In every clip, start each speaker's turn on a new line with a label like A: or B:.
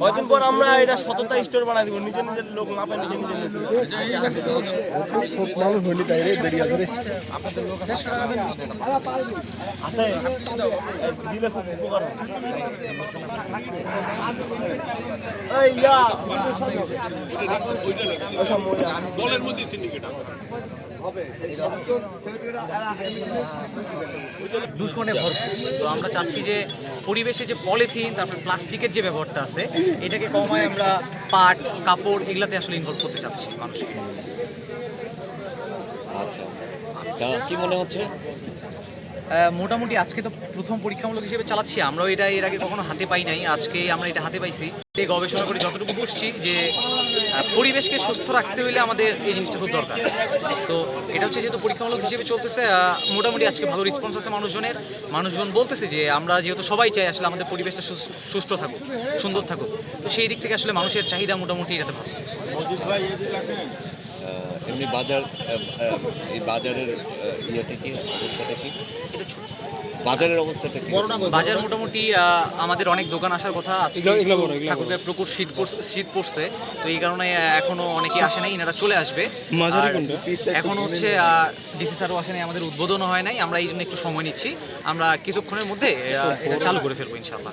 A: কয়দিন পর আমরা এটা সততা স্টোর বানাই দিব নিজে নিজের লোক মাপে নিজে নিজে নিজে।
B: মানুষ হইলি তাই রে দেরি আছে
A: আছে দিলে খুব উপকার হচ্ছে এই ইয়া। ওইটা
C: দূষণে ভরপুর। তো আমরা চাচ্ছি যে পরিবেশে যে পলিথিন, তারপর প্লাস্টিকের যে ব্যবহারটা আছে, এটাকে কমায় আমরা পাট, কাপড় এগুলাতে আসলে ইনভলভ করতে চাচ্ছি মানুষকে।
D: আচ্ছা। কি মনে হচ্ছে?
C: মোটামুটি আজকে তো প্রথম পরীক্ষামূলক হিসেবে চালাচ্ছি। আমরাও এটা এর আগে কখনো হাতে পাই নাই। আজকে আমরা এটা হাতে পাইছি। এই গবেষণা করে যতটুকু বুঝছি যে পরিবেশকে সুস্থ রাখতে হলে আমাদের এই জিনিসটা খুব দরকার। তো এটা হচ্ছে যেহেতু পরীক্ষামূলক হিসেবে চলতেছে মোটামুটি আজকে ভালো রেসপন্স আছে মানুষজনের। মানুষজন বলতেছে যে, আমরা যেহেতু সবাই চাই আসলে আমাদের পরিবেশটা সুস- সুস্থ থাকুক, সুন্দর থাকুক। তো সেই দিক থেকে আসলে মানুষের চাহিদা মোটামুটি এটাতে ভালো।
D: এমনি বাজার এই বাজারের ইয়েটা কি অবস্থাটা কি? বাজারের অবস্থাটা কি?
C: বাজার মোটামুটি আমাদের অনেক দোকান আসার কথা আজকে ঠাকুরগাঁয় প্রকুর শীত পড়ছে- শীত পড়ছে। তো এই কারণে এখনও অনেকে আসে নাই এনারা চলে আসবে। এখন হচ্ছে ডিসি স্যারও আসে নাই আমাদের উদ্বোধনও হয় নাই। আমরা এই জন্য একটু সময় নিচ্ছি। আমরা কিছুক্ষণের মধ্যে এটা চালু করে ফেলব ইনশাল্লাহ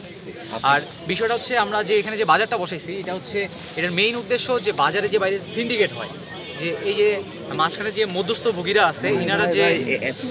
C: আর বিষয়টা হচ্ছে আমরা যে এখানে যে বাজারটা বসাইছি এটা হচ্ছে এটার মেইন উদ্দেশ্য যে বাজারে যে বাইরে সিন্ডিকেট হয় যে এই যে মাঝখানে যে মধ্যস্থ ভোগীরা আছে ইনারা যে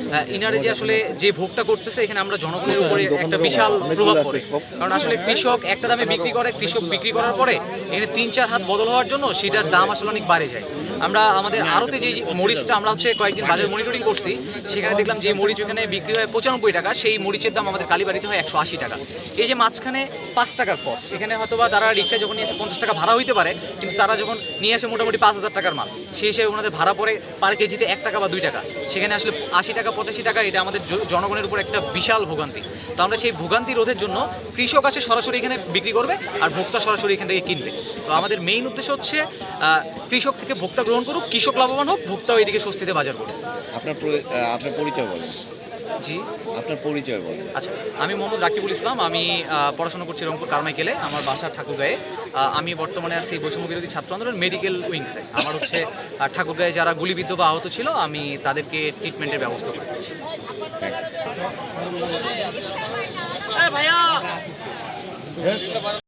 C: ইনারে ইনারা যে আসলে যে ভোগটা করতেছে এখানে আমরা জনগণের উপরে একটা বিশাল প্রভাব পড়ে। কারণ আসলে কৃষক একটা দামে বিক্রি করে কৃষক বিক্রি করার পরে এখানে তিন চার হাত বদল হওয়ার জন্য সেটার দাম আসলে অনেক বাড়ে যায়। আমরা আমাদের আরতে যে মরিচটা আমরা হচ্ছে কয়েকদিন বাজার মনিটরিং করছি, সেখানে দেখলাম যে মরিচ ওখানে বিক্রি হয় পঁচানব্বই টাকা, সেই মরিচের দাম আমাদের কালীবাড়িতে হয় একশো আশি টাকা। এই যে মাঝখানে পাঁচ টাকার পথ এখানে হয়তো বা তারা রিক্সায় যখন নিয়ে আসে পঞ্চাশ টাকা ভাড়া হইতে পারে, কিন্তু তারা যখন নিয়ে আসে মোটামুটি পাঁচ হাজার টাকার মাল, সেই হিসেবে ওনাদের ভাড়া পড়ে পার কেজিতে এক টাকা বা দুই টাকা। সেখানে আসলে আশি টাকা, পঁচাশি টাকা, এটা আমাদের জনগণের উপর একটা বিশাল ভোগান্তি। তো আমরা সেই ভোগান্তি রোধের জন্য কৃষক আসে সরাসরি এখানে বিক্রি করবে আর ভোক্তা সরাসরি এখান থেকে কিনবে। তো আমাদের মেইন উদ্দেশ্য হচ্ছে কৃষক থেকে ভোক্তা গ্রহণ করুক কৃষক লাভবান হোক ভোক্তাও এদিকে স্বস্তিতে বাজার করুক।
D: আপনার আপনার পরিচয় বলেন।
C: জি।
D: আপনার পরিচয় বলেন।
C: আচ্ছা আমি মোহাম্মদ রাকিবুল ইসলাম আমি পড়াশোনা করছি রংপুর কারমাইকেলে আমার বাসা ঠাকুরগাঁয়ে। আমি বর্তমানে আছি বৈষম্য বিরোধী ছাত্র আন্দোলন মেডিকেল উইংসে আমার হচ্ছে ঠাকুরগাঁয়ে যারা গুলিবিদ্ধ বা আহত ছিল আমি তাদেরকে ট্রিটমেন্টের ব্যবস্থা করে দিচ্ছি।
A: ভাইয়া!